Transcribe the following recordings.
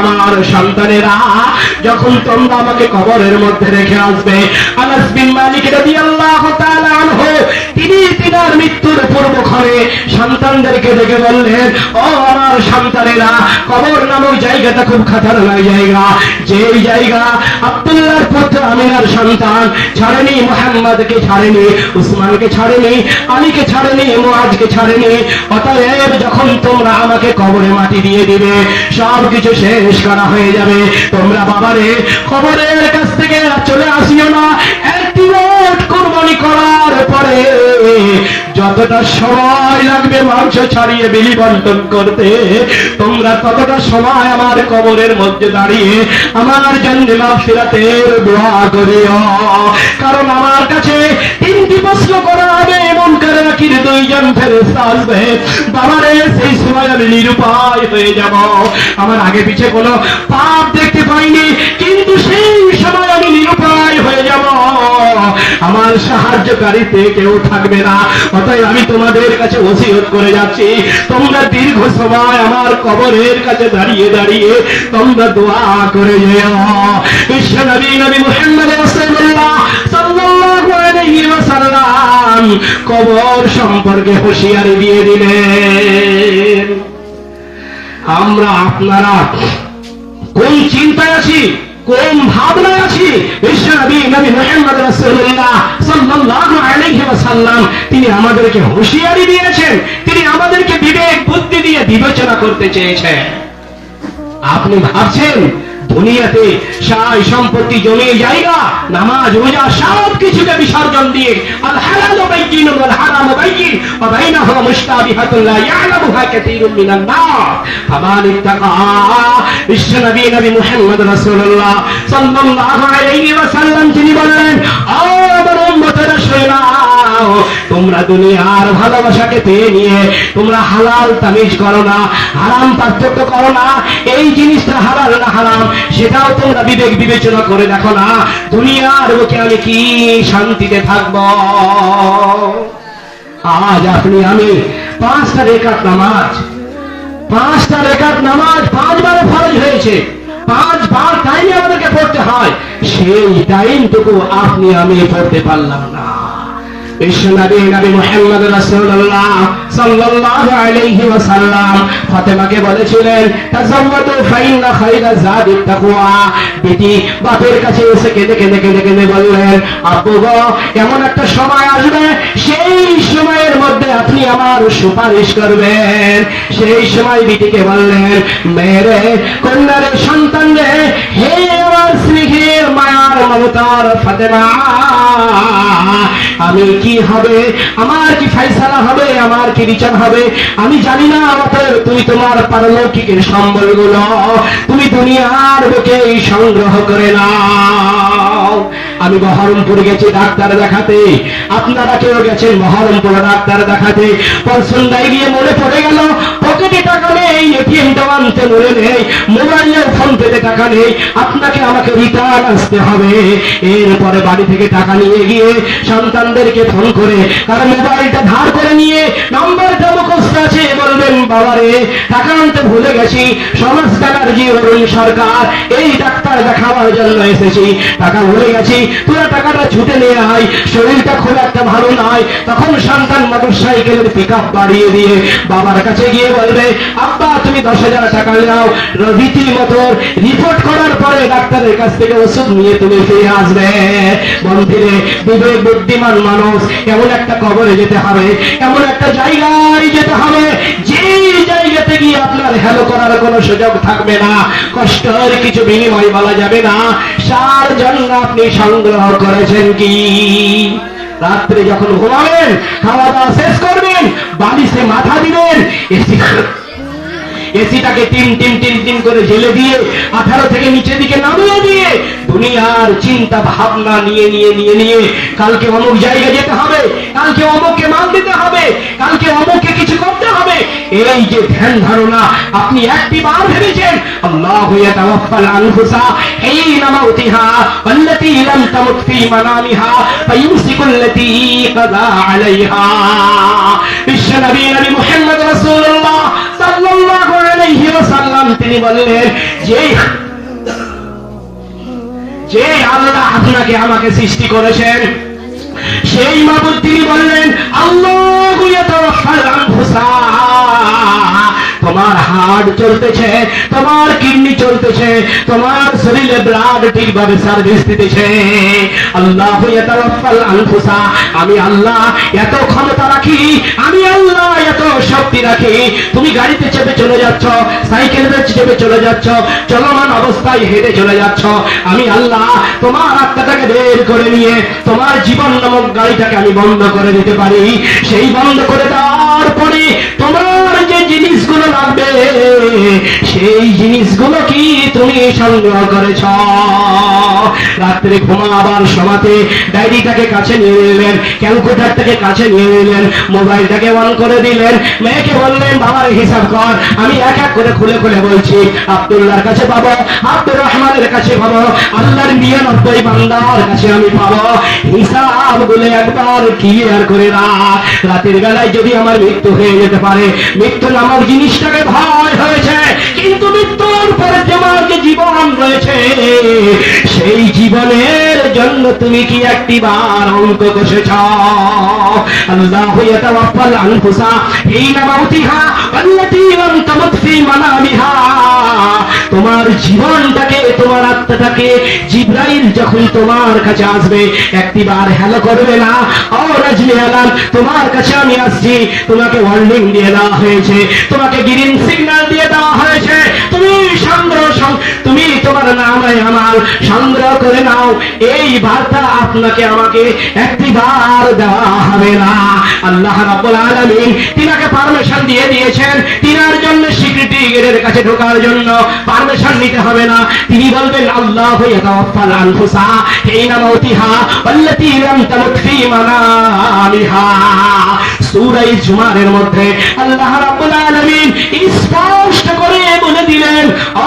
আমার সন্তানেরা, যখন তোমরা আমাকে কবরের মধ্যে রেখে আসবে, আনাস বিন মালিক তাআলা আনহু, তিনি তিনার মৃত্যুর পূর্বক্ষণে সন্তানদেরকে ডেকে বললেন, ও আমার সন্তানেরা, কবর নামক জায়গাটা খুব খাতারনাক জায়গা। যেই জায়গা আব্দুল্লাহর পুত্র আমিনার সন্তান ছাড়েনি, মোহাম্মদকে ছাড়েনি, উসমানকে ছাড়েনি, আলীকে ছাড়েনি, মুআজকে ছাড়েনি। অতএব যখন তোমরা আমাকে কবরে মাটি দিয়ে দিবে সব কিছু শেষ করা হয়ে যাবে। তোমরা বাবারে, কবরের কাছ থেকে চলে আসিও না। একটি কোরবানি পরে যতটা সময় লাগবে মাংস ছাড়িয়ে বিলি বন্টন করতে, তোমরা ততটা সময় আমার কবরের মধ্যে দাঁড়িয়ে আমার জন্য মাফিরাতের দোয়া করিও। কারণ আমার কাছে তিনটি প্রশ্ন করা হবে এমন করে নাকির দুইজন ফেরেস্তা আসবে। বাবারে, সেই সময় আমি নিরুপায় হয়ে যাব। আমার আগে পিছে কোনো পাপ দেখতে পাইনি, কিন্তু সেই সময় আমি নিরুপায় হয়ে যাব। আমার সাহায্যকারীতে কেউ থাকবে না। অতএব আমি তোমাদের কাছে ওসিয়ত করে যাচ্ছি। তোমরা দীর্ঘ সময় আমার কবরের কাছে দাঁড়িয়ে দাঁড়িয়ে তোমরা দোয়া করে কবর সম্পর্কে হুঁশিয়ারি দিয়ে দিলেন। আমরা আপনারা কোন চিন্তায় আছি? কোন ভাবনায় আছি? বিশ্ব নবী নবী মুহাম্মদ রাসূলুল্লাহ সাল্লাল্লাহু আলাইহি ওয়াসাল্লাম, তিনি আমাদেরকে হুঁশিয়ারি দিয়েছেন, তিনি আমাদেরকে বিবেক, বুদ্ধি দিয়ে বিবেচনা করতে চেয়েছেন। আপনি ভাবছেন দুনিয়াতে সাই সম্পত্তি জমি জায়গা, নামাজ, রোজা, সব কিছুকে বিসর্জন দিয়ে আল হালাল বাইয়িন ওয়াল হারাম বাইয়িন, ওয়া বাইনাহুমা মুশতাবিহাতুন লা ইয়ালামুহা কাসীরুম মিনান নাস ফামান ইত্তাকা, বিশ্ব নবী নবী মুহাম্মদ রাসূলুল্লাহ সাল্লাল্লাহু আলাইহি ওয়াসাল্লাম, তিনি বললেন আমার উম্মতেরা শুনে নাও তোমরা দুনিয়ার ভালোবাসাকে পেয়ে নিয়ে তোমরা হালাল তামিজ করো না, হারাম পার্থক্য করো না। এই জিনিসটা হালাল না হারাম, সেটাও তোমরা বিবেক বিবেচনা করে দেখো না। দুনিয়ার বুকে আমি কি শান্তিতে থাকব? আজ আপনি, আমি পাঁচটা রেখাত নামাজ, পাঁচটা রেখাত নামাজ পাঁচবারে ফরজ হয়েছে। পাঁচবার টাইমে আমাদেরকে পড়তে হয়। সেই টাইমটুকু আপনি, আমি পড়তে পারলাম না। সেই সময়ের মধ্যে আপনি আমার সুপারিশ করবেন। সেই সময় বিটিকে বললেন, মেরে, কন্যারে সন্তান রে হে আমার স্নেহের মায়ার মমতার ফাতেমা আমি কি হবে? আমার কি ফাইসালা হবে? আমার কি বিচার হবে? আমি জানি না, অতএব তুমি তোমার পারলৌকিকের সম্বলগুলো তুমি দুনিয়ার বুকে সংগ্রহ করে নাও। আমি বহরমপুর গেছি ডাক্তার দেখাতে। আপনারা কেউ গেছেন বহরমপুর ডাক্তার দেখাতে? পরসন্দায় গিয়ে মনে পড়ে গেল, পকেটে টাকা নেই এটিএমটা আনতে মনে নেই, মোবাইলের ফোন পেতে টাকা নেই, আপনাকে আমাকে রিটার্ন আসতে হবে। এরপরে বাড়ি থেকে টাকা নিয়ে গিয়ে সন্তানদেরকে ফোন করে কারণ মোবাইলটা ধার করে নিয়ে নম্বরটা মুখস্থ আছে, বলবেন, বাবারে, টাকা আনতে ভুলে গেছি সমাজ ব্যানার্জি অরুণ সরকার, এই ডাক্তার দেখাবার জন্য এসেছি, টাকা ভুলে গেছি, তোরা টাকাটা ছুটে নিয়ে আয়, শরীরটা খুব একটা ভালো নয়, তখন সন্তান মোটর সাইকেলের পিক বাড়িয়ে দিয়ে বাবার কাছে গিয়ে বলবে, আব্বা, তুমি দশ হাজার টাকা নাও রীতিমতো রিপোর্ট করার পরে ডাক্তারের কাছ থেকে ওষুধ নিয়ে তুমি ফিরে আসবে। বন্ধুরে, বিবেক, বুদ্ধিমান মানুষ, এমন একটা কবরে যেতে হবে, এমন একটা জায়গায় যেতে হবে, যে জায়গাতে গিয়ে আপনার হ্যালো করার কোনো সুযোগ থাকবে না। কষ্টের কিছু বিনিময় বলা যাবে না। সার জন্য আপনি সংগ্রহ করেছেন কি? রাত্রে যখন ঘুমাবেন, খাওয়া দাওয়া শেষ করবেন, বালিশে মাথা দিবেন, এসি এসিটাকে টিম টিম টিম টিম করে জেলে দিয়ে আঠারো থেকে নিচের দিকে নামিয়ে দিয়ে দুনিয়ার চিন্তা ভাবনা নিয়ে নিয়ে নিয়ে নিয়ে কালকে অমুক জায়গায় যেতে হবে, কালকে অমুককে মাল দিতে হবে, কালকে অমুককে কিছু করতে হবে। এই যে ধ্যান ধারণা, আপনি একটি বার ভেবেছেন, আল্লাহ ইয়াতাওয়াফাল আনফুসা হিনা মাউতিহা ওয়াল্লাতী লাম তামুত ফী মানামিহা ফায়ুমসিকুল্লাতী কাযা আলাইহা। বিশ্ব নবী নবী মুহাম্মদ রাসূলুল্লাহ সাল্লাল্লাহু আলাইহি তিনি বললেন, যে যে আল্লাহ আপনাকে আমাকে সৃষ্টি করেছেন, সেই মাবুদ তিনি বললেন, আল্লাহ তোমার হার্ট চলতেছে, তোমার কিডনি চলতেছে, তোমার শরীরে ব্লাড ঠিকভাবে সার্ভিস দিতেছে। আল্লাহ আনফুসা, আমি আল্লাহ এত ক্ষমতা রাখি, আমি আল্লাহ এত শক্তি রাখি। তুমি গাড়িতে চেপে চলে যাচ্ছ, সাইকেলে চেপে চলে যাচ্ছ, চলমান অবস্থায় হেঁটে চলে যাচ্ছ। আমি আল্লাহ তোমার আত্মাটাকে বের করে নিয়ে, তোমার জীবন নামক গাড়িটাকে আমি বন্ধ করে দিতে পারি। সেই বন্ধ করে দেওয়ার পরে তোমার জিনিসগুলো লাগবে? সেই জিনিসগুলো কি তুমি সংগ্রহ করেছ? রাত্রে ঘুমাবার সমাতে ডায়েরিটাকে কাছে নিয়ে নিলেন, ক্যালকুলেটারটাকে কাছে নিয়ে নিলেন, মোবাইলটাকে অন করে দিলেন। মেয়েকে বললেন, বাবার হিসাব কর, আমি এক এক করে খুলে খুলে বলছি, আব্দুল্লাহর কাছে পাবো, আব্দুর রহমানের কাছে পাবো, আল্লাহর নিরানব্বই বান্দার কাছে আমি পাবো। হিসাবগুলো একবার ক্লিয়ার করে রাখ। রাতের বেলায় যদি আমার মৃত্যু হয়ে যেতে পারে মৃত্যু নামক জিনিসটাকে ভয় হয়েছে। কিন্তু মৃত্যুর পরে তোমার যে জীবন রয়েছে, সেই জীবনের জন্য তুমি কি একটি বার অঙ্ক কষেছ? আল্লাহ ইয়াতাওয়াফাল আনফুসা হিনা মাউতিহা ওয়াল্লাতী লাম মানামিহা। তোমার জীবনটাকে, তোমার আত্মাটাকে জিব্রাইল যখন তোমার কাছে আসবে একটি একটিবার হ্যালো করবে না। ও রাজমি তোমার কাছে আমি আসছি, তোমাকে ওয়ার্নিং দিয়ে দেওয়া হয়েছে। তোমাকে গ্রিন সিগন্যাল দিয়ে দেওয়া তোমার নামে আমার সংগ্রহ করে নাও। এই বার্তা আপনাকে আমাকে একটিবার দেওয়া হবে না। আল্লাহ রাব্বুল আলামিন তিনাকে পারমিশন দিয়ে দিয়েছেন। তিনার জন্য সিকিউরিটি গেটের কাছে ঢোকার জন্য পারমিশন নিতে হবে না। তিনি বলবেন, আল্লাহ মধ্যে আল্লাহ রাব্বুল আলামিন স্পষ্ট করে বলে দিলেন, ও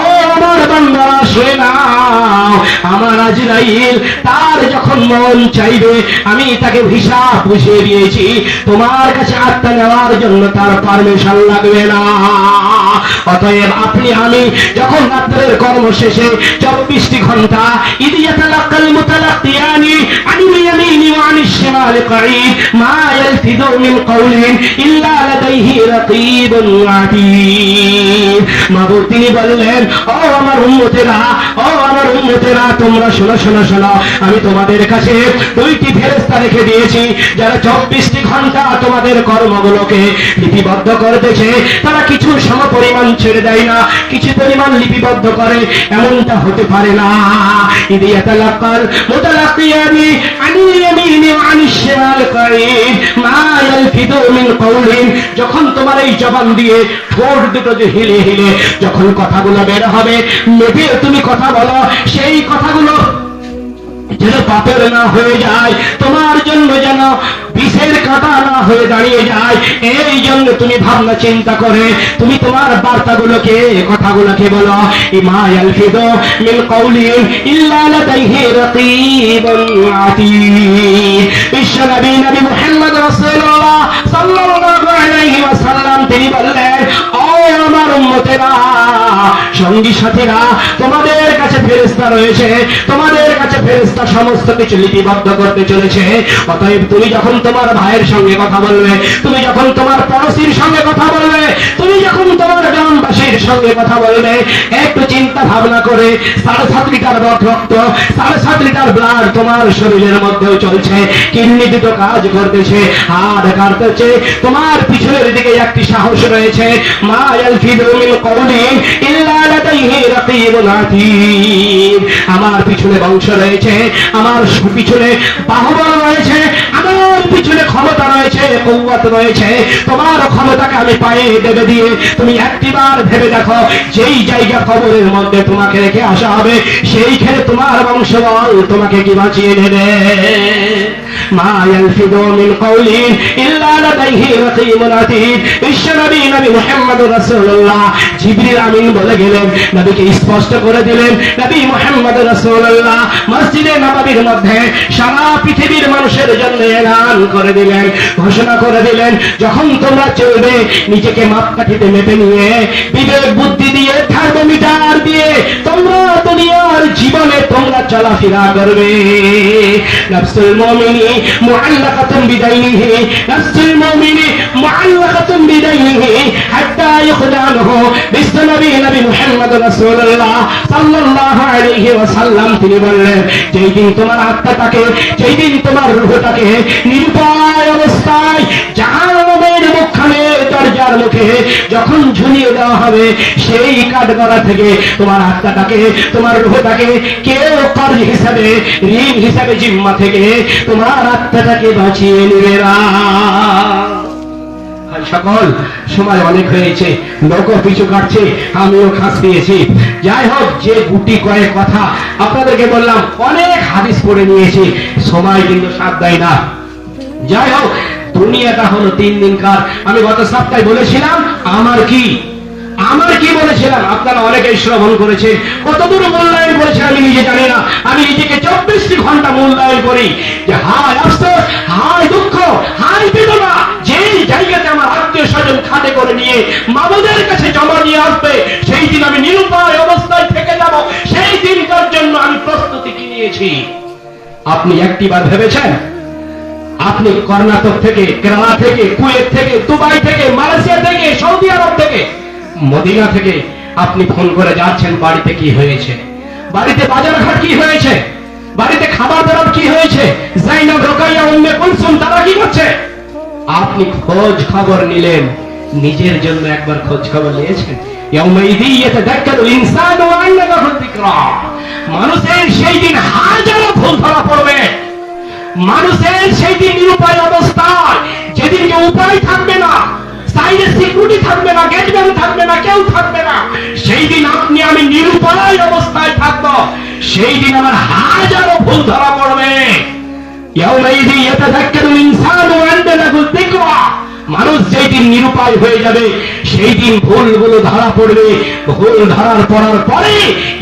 আমার বান্দারা শুয়ে নাও, আমার আজরাইল, তার যখন মন চাইবে, আমি তাকে ভিসা বুঝিয়ে দিয়েছি। তোমার কাছে আত্মা নেওয়ার জন্য তার পারমিশন লাগবে না। অতএব আপনি, আমি যখন রাত্রের কর্ম শেষে চব্বিশটি ঘণ্টা তিনি বললেন, ও আমার উম্মতেরা, ও আমার উম্মতেরা, তোমরা শোনো শোনো শোনো, আমি তোমাদের কাছে দুইটি ফেরেশতা রেখে দিয়েছি, যারা চব্বিশটি ঘণ্টা তোমাদের কর্মগুলোকে লিপিবদ্ধ করতেছে তারা কিছু সম পরিমাণ ছেড়ে দেয় না, কিছু পরিমাণ লিপিবদ্ধ করে, এমনটা হতে পারে না। ইদি আনিল ইয়ামিনি কাঈদ মা ইয়ালফিদু মিন যখন তোমার এই জবান দিয়ে ঠোঁট দুটো যে হিলে হিলে, যখন কথাগুলো বের হবে মেপে তুমি কথা বলো, সেই কথাগুলো যেন পাপের না হয়ে যায়, তোমার জন্য যেন বিষের কাঁটা না হয়ে দাঁড়িয়ে যায়। এই জন্য তুমি ভাবনা চিন্তা করে, তুমি তোমার বার্তাগুলোকে, কথাগুলোকে বলো, ইমা রাকীবুন বিশ্ব নবী নবী মুহাম্মদ রাসূলুল্লাহ সাল্লাল্লাহু আলাইহি ওয়াসাল্লাম, তিনি বললেন ও আমার উম্মতেরা সঙ্গী সাথীরা, তোমাদের কাছে ফেরেশতা রয়েছে, তোমাদের কাছে ফেরেশতা সমস্ত কিছু লিপিবদ্ধ করতে চলেছে। অতএব তুমি যখন তোমার ভাইয়ের সঙ্গে কথা বলবে, তুমি যখন তোমার পড়োশির সঙ্গে কথা বলবে, তুমি যখন তোমার গ্রামবাসীর সঙ্গে কথা বলবে, একটু চিন্তা ভাবনা করে, সাড়ে সাত লিটার রক্ত, সাড়ে সাত লিটার ব্লাড তোমার শরীরের মধ্যেও চলছে। কিডনি দুটো কাজ করতেছে হাড় কাটতেছে তোমার পিছনের দিকে একটি সাহস রয়েছে। মা ইয়ালফিদু মিন আমার পিছনে বংশ রয়েছে, আমার পিছনে বাহুবল রয়েছে, আমার পিছনে ক্ষমতা রয়েছে কৌয়াত রয়েছে। তোমার ক্ষমতাকে আমি পায়ে দেবে দিয়ে তুমি একটিবার ভেবে দেখো, যেই জায়গা খবরের মধ্যে তোমাকে রেখে আসা হবে, সেইখানে তোমার বংশবল তোমাকে কি বাঁচিয়ে নেবে? মা ইয়ালফিদু মিন কওলি ইল্লা লাদাইহি রাকীবুন আতীদ। বিশ্বনবী নবী মুহাম্মদ রাসূলুল্লাহ। জিবরিল আমিন বলে গেলেন, নবীকে স্পষ্ট করে দিলেন, নবী মুহাম্মদ রাসূলুল্লাহ, মসজিদে নববীর মধ্যে সারা পৃথিবীর মানুষের জন্য এলান করে দিলেন, ঘোষণা করে দিলেন, যখন তোমরা চলবে, নিজেকে মাপকাঠিতে মেপে নিয়ে, বিবেক বুদ্ধি দিয়ে, থার্মোমিটার দিয়ে, তোমরা দুনিয়ার জীবনে তোমরা চলাফেরা করবে। নফসুল মুমিনিন মুআল্লাকাতুন বিদাইনিহি নফসুল মুমিনি মুআল্লাকাতুন বিদাইনিহি হাত্তা ইখদানহু বিসনবী নবী মুহাম্মদ রাসূলুল্লাহ সাল্লাল্লাহু আলাইহি ওয়াসাল্লাম তিনি বললেন যেই দিন তোমার আত্মাটাকে যেই দিন তোমার রূহটাকে নিরুপায় অবস্থায় জাহান্নামের দরজার মুখে যখন ঝুলিয়ে দেওয়া হবে, সেই কাঠগড়া থেকে তোমার আত্মাটাকে, তোমার রূহটাকে কেউ কর্জ হিসাবে, ঋণ হিসাবে জিম্মা থেকে তোমার আত্মাটাকে বাঁচিয়ে নেবে না। সকল সময় অনেক হয়েছে লোক পিছু কাটছে, আমিও খাস দিয়েছি। যাই হোক, যে গুটি কয়েক কথা আপনাদেরকে বললাম, অনেক হাদিস পড়ে নিয়েছি, সময় কিন্তু সাথ দেয় না। যাই হোক দুনিয়াটা হলো তিন দিনকার আমি গত সপ্তাহে বলেছিলাম, আমার কি? আমার কি বলেছিলাম? আপনারা অনেকেই শ্রবণ করেছে। কতদূর মূল্যায়ন করেছে আমি নিজে জানি না। আমি নিজেকে চব্বিশটি ঘণ্টা মূল্যায়ন করি। যে হায় আফসোস, হায় দুঃখ, হায় বেদনা, যেই জায়গাতে আমার আত্মীয় স্বজন খাটে করে নিয়ে মামুদের কাছে জমা নিয়ে আসবে, সেই দিন আমি নিরুপায় অবস্থায় থেকে যাব। সেই দিনটার জন্য আমি প্রস্তুতি নিয়েছি? আপনি একটিবার ভেবেছেন? আপনি কর্ণাটক থেকে, কেরালা থেকে, কুয়েত থেকে, দুবাই থেকে, মালয়েশিয়া থেকে, সৌদি আরব থেকে, মদিনা থেকে আপনি ফোন করে যাচ্ছেন, বাড়িতে কি হয়েছে? বাড়িতে বাজার ঘাট কি হয়েছে? বাড়িতে খাবার দাবার কি হয়েছে? জাইনাব, রোকাইয়া, উম্মে কুলসুম, তারা কি করছে? আপনি খোঁজ খবর নিলেন, নিজের জন্য একবার খোঁজ খবর নিয়েছেন? মানুষের সেই দিন হাজারো ভুল মানুষের সেই দিন নিরুপায় অবস্থায় যেদিনকে উপায় থাকবে না সাইডে সিকিউরিটি থাকবে না গেটম্যান থাকবে না কেউ থাকবে না সেই দিন আপনি আমি নিরুপায় অবস্থায় থাকবো সেই দিন আমার হাজারো ভুল ধরা পড়বে يومئذ يتذكر الإنسان وأنى له الذكرى মানুষ যেই দিন নিরুপায় হয়ে যাবে, সেই দিন ভুলগুলো ধরা পড়বে। ভুল ধরার পড়ার পরে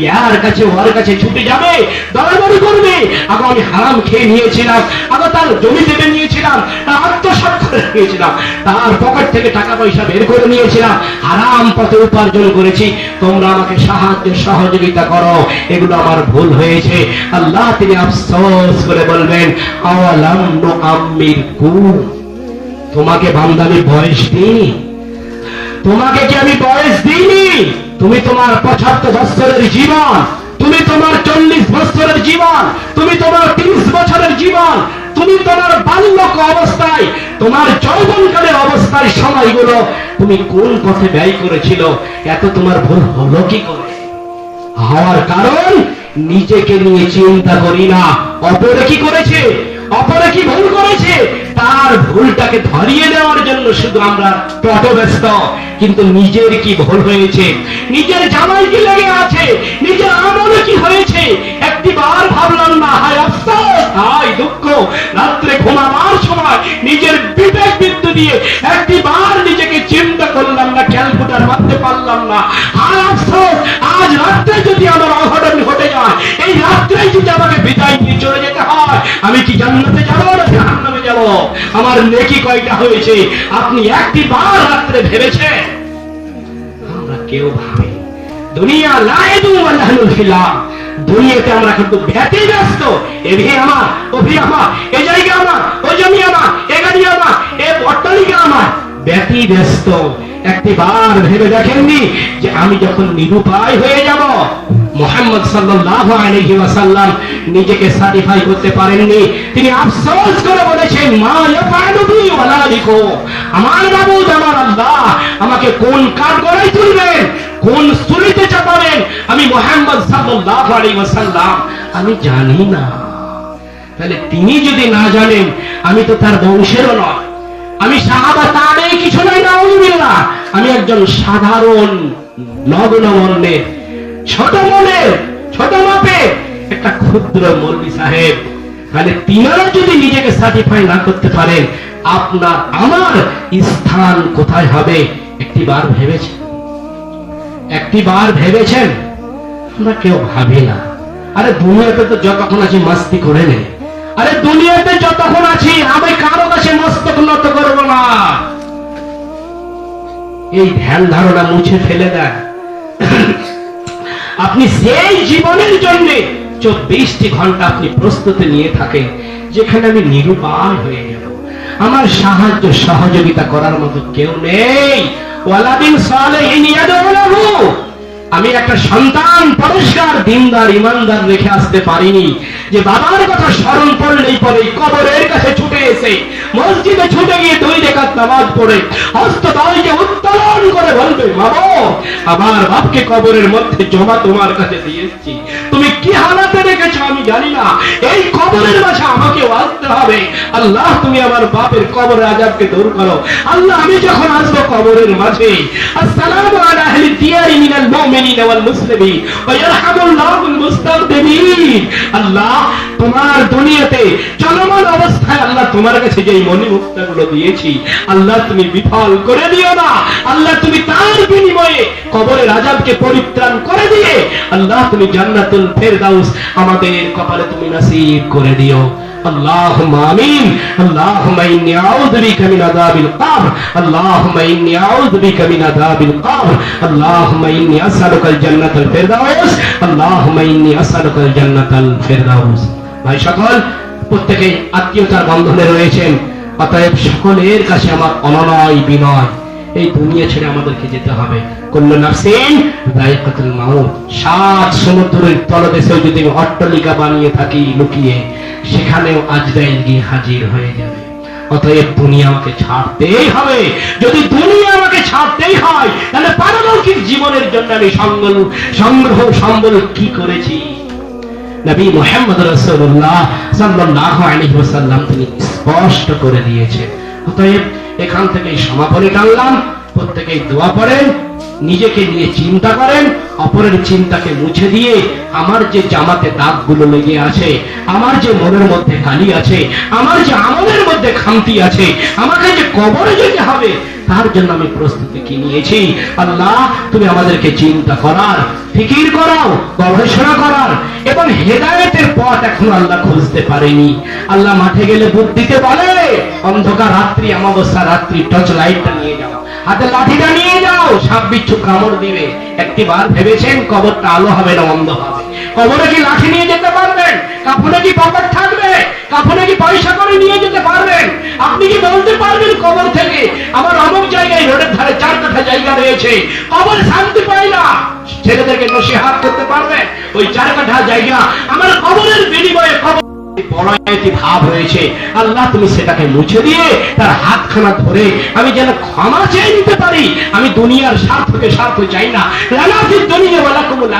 ইয়ার কাছে, ওর কাছে ছুটে যাবে দরাদরি করবে। আগে আমি হারাম খেয়ে নিয়েছিলাম, আগে তার জমি দেবে নিয়েছিলাম, তার আত্মসাৎ করে নিয়েছিলাম তার পকেট থেকে টাকা পয়সা বের করে নিয়েছিলাম, হারাম পথে উপার্জন করেছি। তোমরা আমাকে সাহায্য, সহযোগিতা করো, এগুলো আমার ভুল হয়েছে। আল্লাহ তিনি আফসোস করে বলবেন, আওয়ালাম আম্মির কুম তোমাকে বান্দামি বয়স দিই তোমাকে কি আমি বয়স দিইনি? তুমি তোমার পঁচাত্তর বছরের জীবন, তুমি তোমার চল্লিশ বছরের জীবন, তুমি তোমার তিরিশ বছরের জীবন, তুমি তোমার বাল্যক অবস্থায়, তোমার যৌবনকালের অবস্থায় সময়গুলো তুমি কোন পথে ব্যয় করেছিল? এত তোমার ভুল হলো কি করে? হওয়ার কারণ নিজেকে নিয়ে চিন্তা করি না। অপরে কি করেছে? অপরে কি ভুল করেছে? তার ভুলটাকে ধরিয়ে দেওয়ার জন্য শুধু আমরা তটব্যস্ত কিন্তু নিজের কি ভুল হয়েছে? নিজের জামাই কি লেগে আছে? নিজের আমলে কি হয়েছে? একটি বার ভাবলাম, না, হায় আফসোস, হায় দুঃখ। রাত্রে ঘুমাবার সময়। নিজের বিবেক বিদ্যু দিয়ে একটি বার নিজেকে চিন্তা করলাম না ক্যালকুটার মারতে পারলাম না। হায় আফসোস, আজ রাত্রে যদি আমার অঘটন ঘটে যায়, এই রাত্রে যদি আমাকে বিদায় নিয়ে চলে যেতে হয়, আমি কি জান্নাতে যাব না? আমার নেকি কয়টা হয়েছে? আপনি একটি বার রাত্রে ভেবেছেন? আমরা কেউ ভাবি দুনিয়া লাইদু ওয়ালাহুল খিলাম দুনিয়াতে আমরা কিন্তু ব্যতিব্যস্ত। এ ভি আমার, ও ভি আমার, এ জায়গা আমার, ও জমি আমার, এ গাড়ি আমার, এ অট্টালিকা আমার। ব্যতিব্যস্ত। একটি বার ভেবে দেখেননি যে আমি যখন নিরুপায় হয়ে যাব মোহাম্মদ সাল্লাল্লাহু আলাইহি ওয়াসাল্লাম নিজেকে সার্টিফাই করতে পারেননি। তিনি আফসোস করে বলেছেন, মা আমার মাবুদ আমার আল্লাহ আমাকে কোন কাঠ গড়াই তুলবেন, কোন সুরিতে চাপাবেন? আমি মোহাম্মদ সাল্লাল্লাহু আলাইহি ওয়াসাল্লাম, আমি জানি না। তাহলে তিনি যদি না জানেন, আমি তো তার বংশেরও নয়। আমি সাহাবা তারে কিছু নাই না আমি একজন সাধারণ নগ্ন বর্ণের ছোট মনের ছোট মাপের একটা ক্ষুদ্র মৌলবী সাহেব, তাহলে তিনারা যদি নিজেকে সার্টিফাই না করতে পারেন, আপনার, আমার স্থান কোথায় হবে? একটি বার ভেবেছেন? একটি বার ভেবেছেন? আমরা কেউ ভাবি না। আরে, দুনিয়াতে তো যতক্ষণ আছি মাস্তি করে নে। আরে, দুনিয়াতে যতক্ষণ আছি, আমি কারও কাছে মস্তক নত করব না। এই ধ্যান ধারণা মুছে ফেলে দেন আপনি সেই জীবনের জন্য চব্বিশটি ঘণ্টা আপনি প্রস্তুতি নিয়ে থাকেন, যেখানে আমি নিরুপায় হয়ে গেল আমার সাহায্য সহযোগিতা করার মতো কেউ নেই। আমি একটা সন্তান পরিষ্কার, দিনদার, ইমানদার রেখে আসতে পারিনি যে বাবার কথা স্মরণ করলেই পরে কবরের কাছে ছুটে এসে মসজিদে ছুটে গিয়ে দুই রেখাত নামাজ পড়ে হস্তদয়কে উত্তোলন করে বলবে, মামো, আমার বাপকে কবরের মধ্যে জমা তোমার কাছে দিয়ে এসেছি। তুমি কি হালাতে রেখেছো আমি জানি না। এই কবরের মাঝে আমাকে আসতে হবে। আল্লাহ, তুমি আমার বাপের কবর আজাবকে দূর করো। আল্লাহ, আমি যখন আসব কবরের মাঝে, আসসালামু আলা দিয়ারি মিনাল মুমিনিন ওয়াল মুসলিমিন ওয়া ইয়ারহামুল্লাহুল মুস্তাগফিরিন আল্লাহ তোমার দুনিয়াতে চলমান অবস্থায় আল্লাহ তোমার কাছে যেই মণিমুক্তাগুলো দিয়েছি আল্লাহ তুমি বিফল করে দিও না আল্লাহ তুমি তার বিনিময়ে কবরের আজাবকে পরিত্রাণ করে দিয়ে আল্লাহ তুমি জান্নাতুল ফেরদাউস আমাদের কপালে তুমি নসিব করে দিও اللهم آمين اللهم إني أعوذ بك من عذاب القبر اللهم إني أعوذ بك من عذاب القبر اللهم إني أسألك الجنة الفردوس اللهم إني أسألك الجنة الفردوس ভাই সকল, প্রত্যেকে আত্মীয়তার বন্ধনে রয়েছেন, অতএব সকলের কাছে আমার অননয় বিনয়। এই দুনিয়া ছেড়ে আমাদেরকে যেতে হবে। সাত সমুদ্রের তলদেশেও যদি বানিয়ে থাকি লুকিয়ে, সেখানেও আজরাইল গিয়ে হাজির হয়ে যাবে। অতএব দুনিয়া আমাকে ছাড়তেই হবে। যদি দুনিয়া আমাকে ছাড়তেই হয়, তাহলে পারলৌকিক জীবনের জন্য আমি সংগ্রহ সংগ্রহ, সম্বল কি করেছি? নবী মোহাম্মদ রাসূলুল্লাহ সাল্লাল্লাহু আলাইহি ওয়াসাল্লাম তিনি স্পষ্ট করে দিয়েছেন। অতএব এখান থেকে সমাপনী টানলাম, প্রত্যেকেই দোয়া করেন নিজেকে নিয়ে চিন্তা করেন, অপরের চিন্তাকে মুছে দিয়ে আমার যে জামাতে দাগগুলো লেগে আছে, আমার যে মনের মধ্যে কালি আছে, আমার যে আমলের মধ্যে খামতি আছে, আমাকে যে কবরে যেতে হবে, তার জন্য আমি প্রস্তুতি কি নিয়েছি? আল্লাহ, তুমি আমাদেরকে চিন্তা করার, ফিকির করাও, গবেষণা করার, এবং হেদায়েতের পথ এখন আল্লাহ খুঁজতে পারেনি। আল্লাহ মাঠে গেলে বুদ্ধিতে বলে, অন্ধকার রাত্রি অমাবস্যা রাত্রি টর্চ লাইটটা নিয়ে যাও। হাতে লাঠিটা নিয়ে যাও, সাপ বিচ্ছু কামড় দিবে। একটি বার ভেবেছেন কবরটা আলো হবে না অন্ধ হবে। কবরে কি লাঠি নিয়ে যেতে পারবেন? কাপড়ে কি পকেট থাকবে? কাপড়ে কি পয়সা করে নিয়ে যেতে পারবেন? আপনি কি বলতে পারবেন কবর থেকে? আমার অমুক জায়গায় রোডের ধারে চার কাঠা জায়গা রয়েছে। কবর শান্তি পায় না। ছেলেদেরকে নসিহাত করতে পারবে? ওই চার কাঠা জায়গা আমার কবরের বিনিময়ে কবর বড় ভাব হয়েছে। আল্লাহ তুমি সেটাকে মুছে দিয়ে তার হাতখানা ধরে আমি যেন ক্ষমা চেয়ে নিতে পারি আমি দুনিয়ার স্বার্থকে স্বার্থ চাই না। দুনিয়া বলা কুমুল